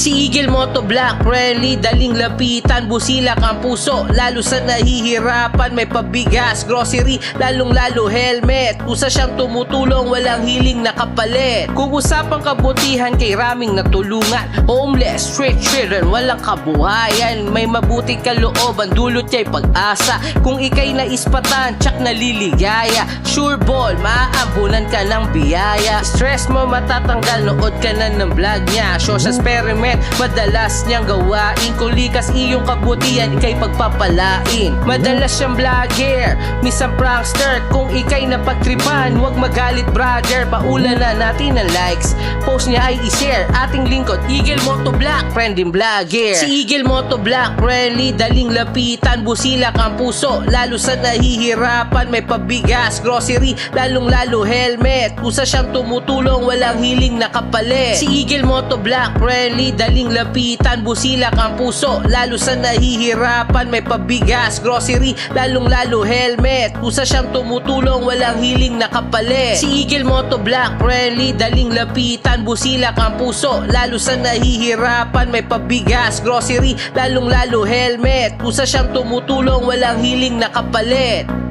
Si Eagle Moto Black, friendly, daling lapitan, busilak ang puso, lalo sa nahihirapan, may pabigas, grocery, lalong lalo helmet, kusa siyang tumutulong, walang hiling na kapalit. Kung usapang kabutihan kay raming natulungan, homeless, street children, walang kabuhayan, may mabuti kalooban, dulot niya'y pag-asa, kung ikay naispatan, tsak naliligaya, sure ball, maaambunan ka ng biyaya, stress mo matatanggal, nood ka na ng vlog niya, shows experiment, madalas niyang gawain, kung likas iyong kabutihan, ikay pagpapalain, madalas siyang vlogger, misang prankster, kung ikay napagtripan, huwag magalit brother, paulan na natin ng likes, post niya ay i-share, ating lingkod, Eagle Moto Black, friending vlogger, si Eagle Moto Black, friendly, daling lapitan, busilak ang puso, lalo sa nahihirapan, may pabigas, grocery, lalong lalo helmet, kusa siyang tumutulong, walang hiling na kapalit. Si Eagle Moto Black, friendly, daling lapitan, busilak ang puso, lalo sa nahihirapan, may pabigas, grocery, lalong lalo helmet, kusa siyang tumutulong, walang hiling na kapalit. Si Eagle Moto Black, friendly, daling lapitan, busilak ang puso, lalo sa nahihirapan, may pabigas, grocery, lalong lalo helmet, kusa siyang tumutulong, walang hiling na kapalit.